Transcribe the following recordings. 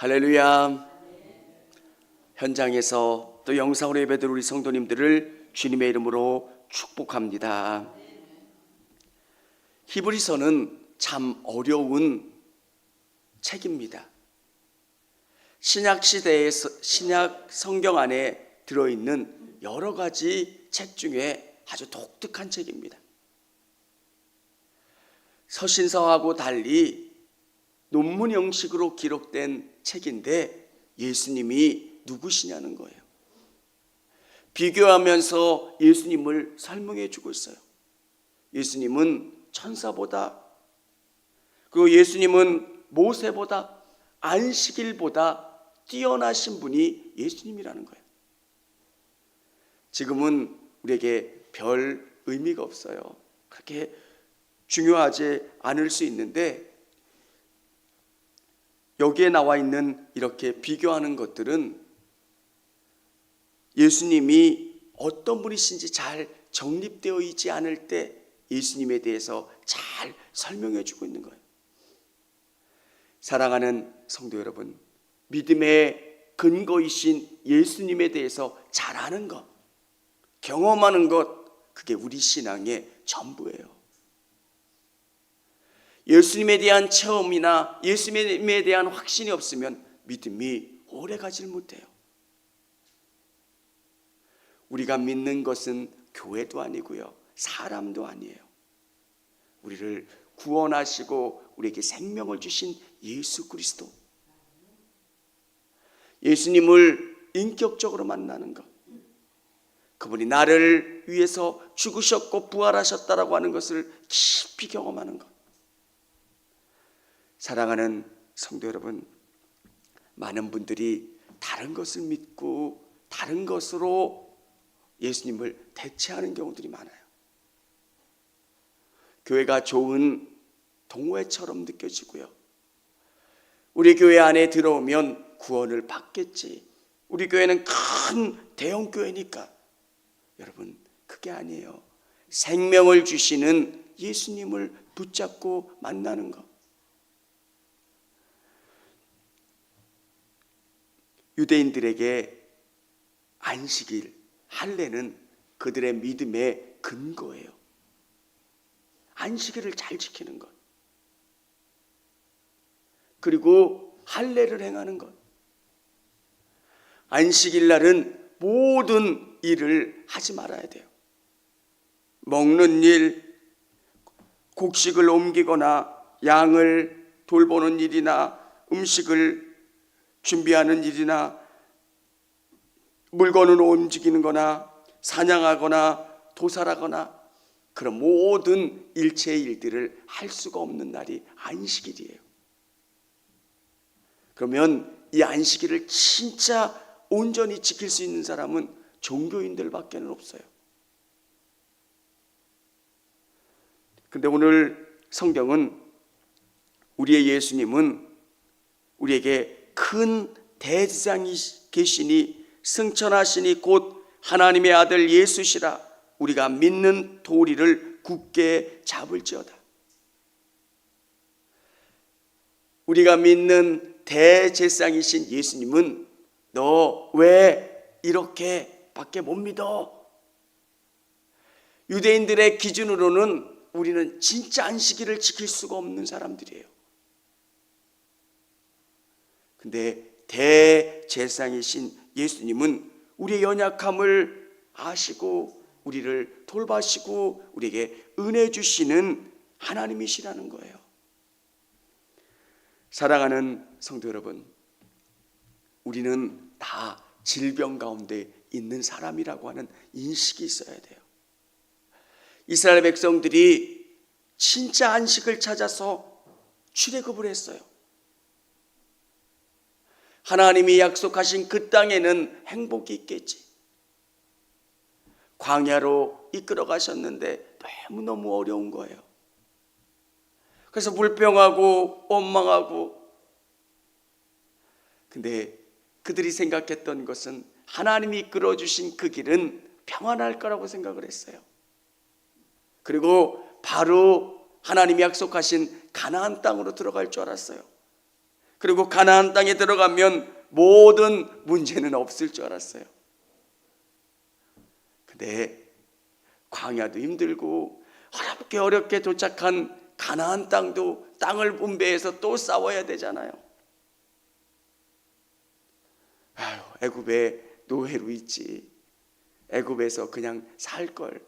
할렐루야. 현장에서 또 영상으로 예배들 우리 성도님들을 주님의 이름으로 축복합니다. 히브리서는 참 어려운 책입니다. 신약 시대에서 신약 성경 안에 들어 있는 여러 가지 책 중에 아주 독특한 책입니다. 서신서하고 달리 논문 형식으로 기록된 책인데 예수님이 누구시냐는 거예요. 비교하면서 예수님을 설명해 주고 있어요. 예수님은 천사보다 그리고 예수님은 모세보다 안식일보다 뛰어나신 분이 예수님이라는 거예요. 지금은 우리에게 별 의미가 없어요. 그렇게 중요하지 않을 수 있는데 여기에 나와 있는 이렇게 비교하는 것들은 예수님이 어떤 분이신지 잘 정립되어 있지 않을 때 예수님에 대해서 잘 설명해 주고 있는 거예요. 사랑하는 성도 여러분, 믿음의 근거이신 예수님에 대해서 잘 아는 것, 경험하는 것, 그게 우리 신앙의 전부예요. 예수님에 대한 체험이나 예수님에 대한 확신이 없으면 믿음이 오래 가질 못해요. 우리가 믿는 것은 교회도 아니고요. 사람도 아니에요. 우리를 구원하시고 우리에게 생명을 주신 예수 그리스도. 예수님을 인격적으로 만나는 것. 그분이 나를 위해서 죽으셨고 부활하셨다라고 하는 것을 깊이 경험하는 것. 사랑하는 성도 여러분, 많은 분들이 다른 것을 믿고 다른 것으로 예수님을 대체하는 경우들이 많아요. 교회가 좋은 동호회처럼 느껴지고요. 우리 교회 안에 들어오면 구원을 받겠지. 우리 교회는 큰 대형 교회니까. 여러분, 그게 아니에요. 생명을 주시는 예수님을 붙잡고 만나는 것. 유대인들에게 안식일, 할례는 그들의 믿음의 근거예요. 안식일을 잘 지키는 것. 그리고 할례를 행하는 것. 안식일 날은 모든 일을 하지 말아야 돼요. 먹는 일, 곡식을 옮기거나 양을 돌보는 일이나 음식을 준비하는 일이나 물건을 움직이는 거나 사냥하거나 도살하거나 그런 모든 일체의 일들을 할 수가 없는 날이 안식일이에요. 그러면 이 안식일을 진짜 온전히 지킬 수 있는 사람은 종교인들밖에 없어요. 근데 오늘 성경은 우리의 예수님은 우리에게 큰 대지장이 계시니 승천하시니 곧 하나님의 아들 예수시라 우리가 믿는 도리를 굳게 잡을지어다. 우리가 믿는 대제상이신 예수님은 너 왜 이렇게 밖에 못 믿어? 유대인들의 기준으로는 우리는 진짜 안식일을 지킬 수가 없는 사람들이에요. 근데 대제상이신 예수님은 우리의 연약함을 아시고 우리를 돌봐시고 우리에게 은혜 주시는 하나님이시라는 거예요. 사랑하는 성도 여러분, 우리는 다 질병 가운데 있는 사람이라고 하는 인식이 있어야 돼요. 이스라엘 백성들이 진짜 안식을 찾아서 출애굽을 했어요. 하나님이 약속하신 그 땅에는 행복이 있겠지. 광야로 이끌어 가셨는데 너무너무 어려운 거예요. 그래서 불평하고 원망하고 근데 그들이 생각했던 것은 하나님이 이끌어 주신 그 길은 평안할 거라고 생각을 했어요. 그리고 바로 하나님이 약속하신 가나안 땅으로 들어갈 줄 알았어요. 그리고 가나안 땅에 들어가면 모든 문제는 없을 줄 알았어요. 근데 광야도 힘들고 어렵게 어렵게 도착한 가나안 땅도 땅을 분배해서 또 싸워야 되잖아요. 아유, 애굽에 노예로 있지. 애굽에서 그냥 살 걸.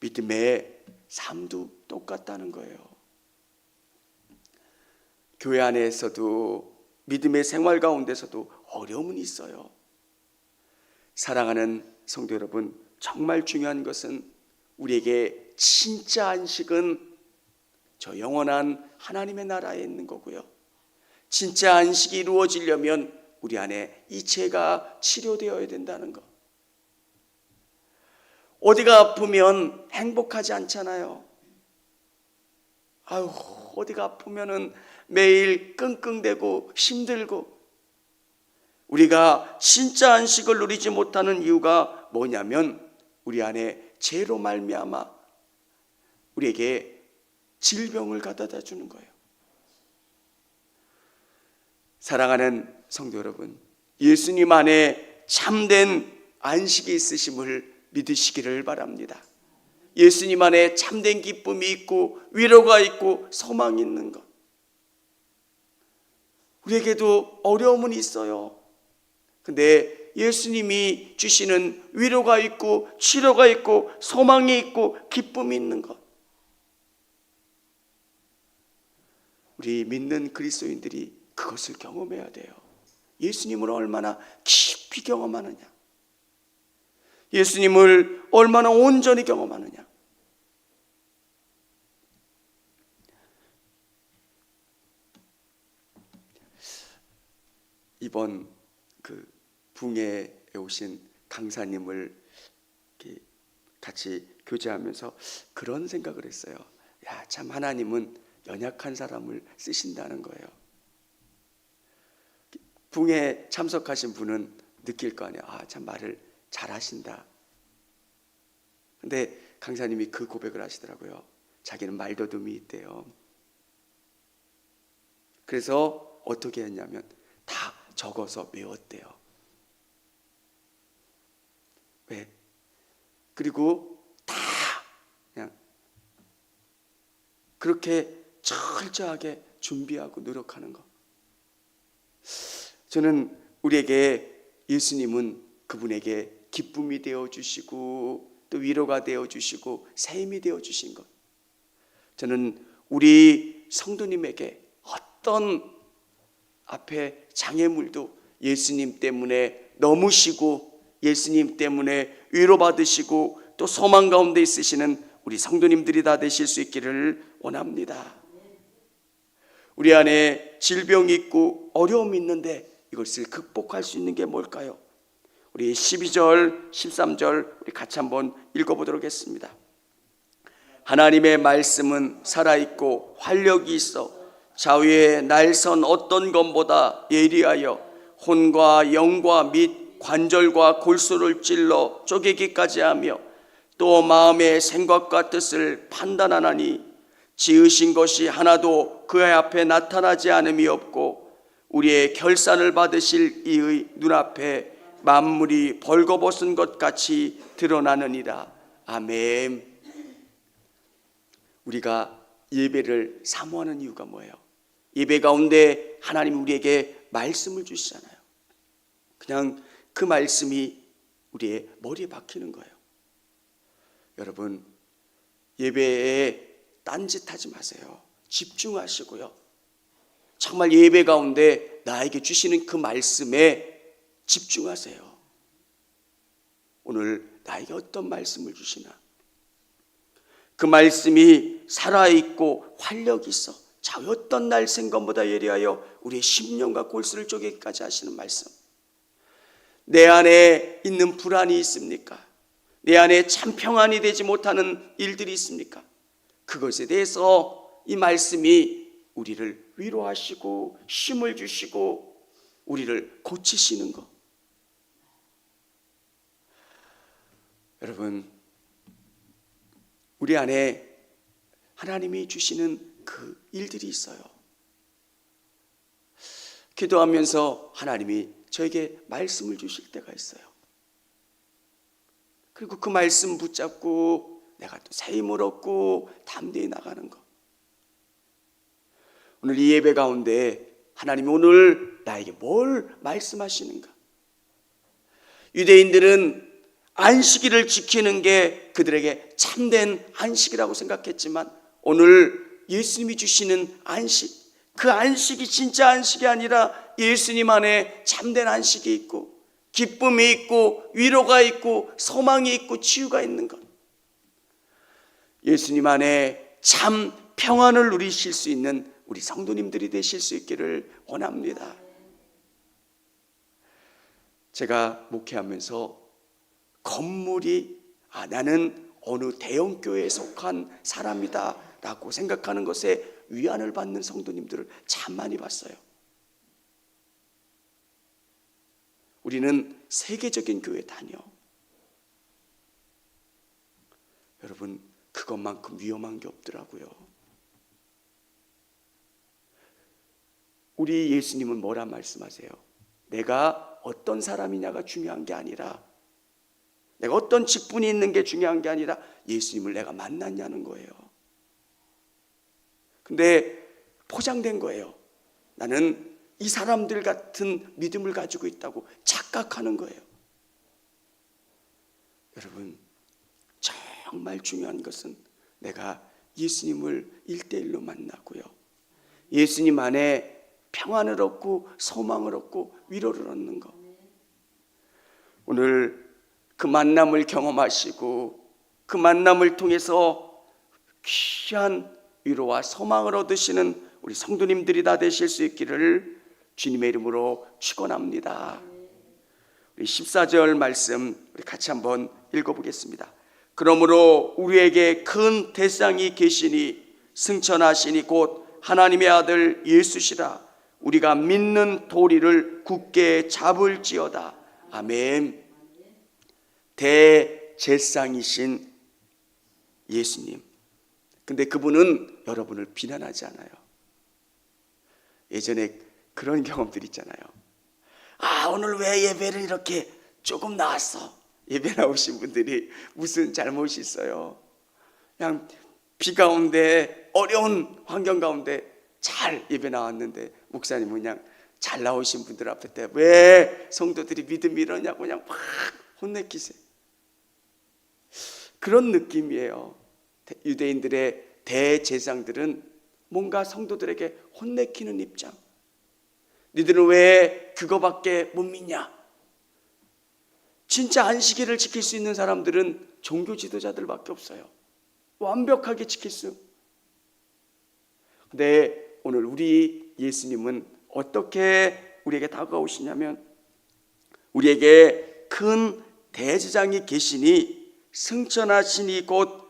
믿음의 삶도 똑같다는 거예요. 교회 안에서도 믿음의 생활 가운데서도 어려움은 있어요. 사랑하는 성도 여러분, 정말 중요한 것은 우리에게 진짜 안식은 저 영원한 하나님의 나라에 있는 거고요. 진짜 안식이 이루어지려면 우리 안에 이체가 치료되어야 된다는 것. 어디가 아프면 행복하지 않잖아요. 아유, 어디가 아프면은 매일 끙끙대고 힘들고 우리가 진짜 안식을 누리지 못하는 이유가 뭐냐면 우리 안에 죄로 말미암아 우리에게 질병을 가져다 주는 거예요. 사랑하는 성도 여러분, 예수님 안에 참된 안식이 있으심을 믿으시기를 바랍니다. 예수님 안에 참된 기쁨이 있고 위로가 있고 소망이 있는 것. 우리에게도 어려움은 있어요. 근데 예수님이 주시는 위로가 있고 치료가 있고 소망이 있고 기쁨이 있는 것. 우리 믿는 그리스도인들이 그것을 경험해야 돼요. 예수님을 얼마나 깊이 경험하느냐. 예수님을 얼마나 온전히 경험하느냐. 이번 그 붕해에 오신 강사님을 같이 교제하면서 그런 생각을 했어요. 야, 참 하나님은 연약한 사람을 쓰신다는 거예요. 붕에 참석하신 분은 느낄 거 아니에요. 아, 참 말을 잘하신다. 근데 강사님이 그 고백을 하시더라고요. 자기는 말더듬이 있대요. 그래서 어떻게 했냐면 다 적어서 외웠대요. 왜? 그리고 다 그냥 그렇게 철저하게 준비하고 노력하는 거. 저는 우리에게 예수님은 그분에게 기쁨이 되어 주시고 또 위로가 되어 주시고 새 힘이 되어 주신 것. 저는 우리 성도님에게 어떤 앞에 장애물도 예수님 때문에 넘으시고 예수님 때문에 위로받으시고 또 소망 가운데 있으시는 우리 성도님들이 다 되실 수 있기를 원합니다. 우리 안에 질병이 있고 어려움이 있는데 이것을 극복할 수 있는 게 뭘까요? 우리 12절, 13절 우리 같이 한번 읽어보도록 하겠습니다. 하나님의 말씀은 살아있고 활력이 있어 자위에 날선 어떤 것보다 예리하여 혼과 영과 및 관절과 골수를 찔러 쪼개기까지 하며 또 마음의 생각과 뜻을 판단하나니 지으신 것이 하나도 그의 앞에 나타나지 않음이 없고 우리의 결산을 받으실 이의 눈앞에 만물이 벌거벗은 것 같이 드러나느니라. 아멘. 우리가 예배를 사모하는 이유가 뭐예요? 예배 가운데 하나님 우리에게 말씀을 주시잖아요. 그냥 그 말씀이 우리의 머리에 박히는 거예요. 여러분, 예배에 딴짓하지 마세요. 집중하시고요. 정말 예배 가운데 나에게 주시는 그 말씀에 집중하세요. 오늘 나에게 어떤 말씀을 주시나? 그 말씀이 살아있고 활력이 있어. 자, 어떤 날 생각보다 예리하여 우리의 심령과 골수를 쪼개기까지 하시는 말씀. 내 안에 있는 불안이 있습니까? 내 안에 참 평안이 되지 못하는 일들이 있습니까? 그것에 대해서 이 말씀이 우리를 위로하시고 힘을 주시고 우리를 고치시는 것. 여러분, 우리 안에 하나님이 주시는 그 일들이 있어요. 기도하면서 하나님이 저에게 말씀을 주실 때가 있어요. 그리고 그 말씀 붙잡고 내가 또새 힘을 얻고 담대히 나가는 것. 오늘 이 예배 가운데 하나님이 오늘 나에게 뭘 말씀하시는가? 유대인들은 안식일을 지키는 게 그들에게 참된 안식이라고 생각했지만 오늘 예수님이 주시는 안식, 그 안식이 진짜 안식이 아니라 예수님 안에 참된 안식이 있고 기쁨이 있고 위로가 있고 소망이 있고 치유가 있는 것. 예수님 안에 참 평안을 누리실 수 있는 우리 성도님들이 되실 수 있기를 원합니다. 제가 목회하면서 건물이 아 나는 어느 대형 교회에 속한 사람이다 라고 생각하는 것에 위안을 받는 성도님들을 참 많이 봤어요. 우리는 세계적인 교회 다녀. 여러분 그것만큼 위험한 게 없더라고요. 우리 예수님은 뭐라 말씀하세요? 내가 어떤 사람이냐가 중요한 게 아니라 내가 어떤 직분이 있는 게 중요한 게 아니라 예수님을 내가 만났냐는 거예요. 근데 포장된 거예요. 나는 이 사람들 같은 믿음을 가지고 있다고 착각하는 거예요. 여러분, 정말 중요한 것은 내가 예수님을 일대일로 만나고요. 예수님 안에 평안을 얻고 소망을 얻고 위로를 얻는 것. 오늘 그 만남을 경험하시고 그 만남을 통해서 귀한 위로와 소망을 얻으시는 우리 성도님들이 다 되실 수 있기를 주님의 이름으로 축원합니다. 우리 14절 말씀 우리 같이 한번 읽어 보겠습니다. 그러므로 우리에게 큰 대상이 계시니 승천하시니 곧 하나님의 아들 예수시라 우리가 믿는 도리를 굳게 잡을지어다. 아멘. 대제상이신 예수님. 근데 그분은 여러분을 비난하지 않아요. 예전에 그런 경험들 있잖아요. 아, 오늘 왜 예배를 이렇게 조금 나왔어? 예배 나오신 분들이 무슨 잘못이 있어요? 그냥 비 가운데 어려운 환경 가운데 잘 예배 나왔는데 목사님은 그냥 잘 나오신 분들 앞에 때 왜 성도들이 믿음이 이러냐고 그냥 막 혼내키세요. 그런 느낌이에요. 유대인들의 대제상들은 뭔가 성도들에게 혼내키는 입장. 니들은 왜 그거밖에 못 믿냐? 진짜 안식일을 지킬 수 있는 사람들은 종교 지도자들밖에 없어요. 완벽하게 지킬 수. 근데 오늘 우리 예수님은 어떻게 우리에게 다가오시냐면 우리에게 큰 대제장이 계시니 승천하시니 곧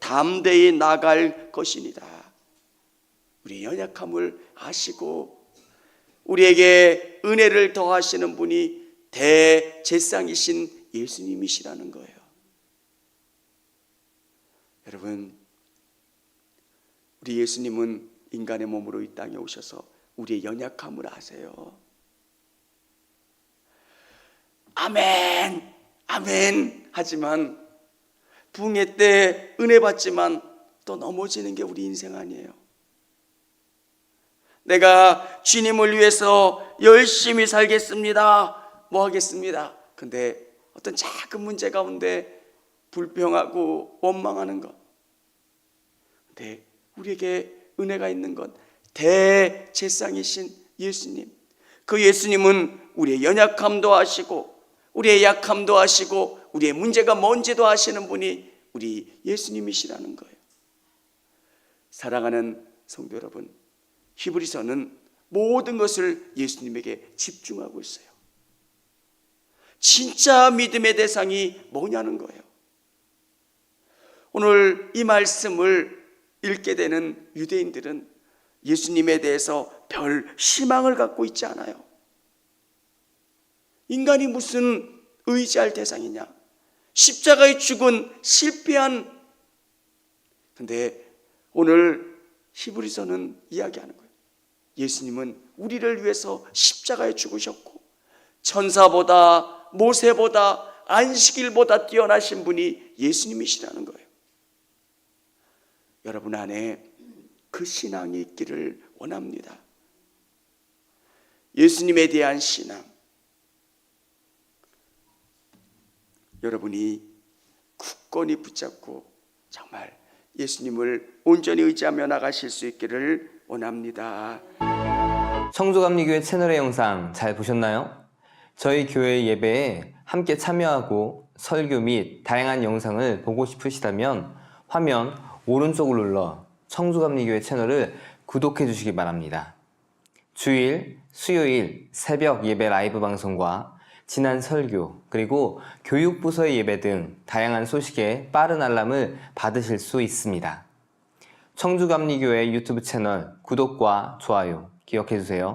담대히 나갈 것이니다. 우리 연약함을 아시고 우리에게 은혜를 더하시는 분이 대제상이신 예수님이시라는 거예요. 여러분, 우리 예수님은 인간의 몸으로 이 땅에 오셔서 우리의 연약함을 아세요. 아멘, 아멘. 하지만 붕해 때 은혜 받지만 또 넘어지는 게 우리 인생 아니에요. 내가 주님을 위해서 열심히 살겠습니다. 뭐 하겠습니다. 근데 어떤 작은 문제 가운데 불평하고 원망하는 것. 근데 우리에게 은혜가 있는 것. 대제상이신 예수님. 그 예수님은 우리의 연약함도 아시고 우리의 약함도 아시고 우리의 문제가 뭔지도 아시는 분이 우리 예수님이시라는 거예요. 사랑하는 성도 여러분, 히브리서는 모든 것을 예수님에게 집중하고 있어요. 진짜 믿음의 대상이 뭐냐는 거예요. 오늘 이 말씀을 읽게 되는 유대인들은 예수님에 대해서 별 희망을 갖고 있지 않아요. 인간이 무슨 의지할 대상이냐? 십자가에 죽은 실패한 근데 오늘 히브리서는 이야기하는 거예요. 예수님은 우리를 위해서 십자가에 죽으셨고 천사보다 모세보다 안식일보다 뛰어나신 분이 예수님이시라는 거예요. 여러분 안에 그 신앙이 있기를 원합니다. 예수님에 대한 신앙. 여러분이 굳건히 붙잡고 정말 예수님을 온전히 의지하며 나가실 수 있기를 원합니다. 청주감리교회 채널의 영상 잘 보셨나요? 저희 교회 예배에 함께 참여하고 설교 및 다양한 영상을 보고 싶으시다면 화면 오른쪽을 눌러 청주감리교회 채널을 구독해 주시기 바랍니다. 주일, 수요일 새벽 예배 라이브 방송과 지난 설교, 그리고 교육부서의 예배 등 다양한 소식에 빠른 알람을 받으실 수 있습니다. 청주감리교회 유튜브 채널 구독과 좋아요 기억해 주세요.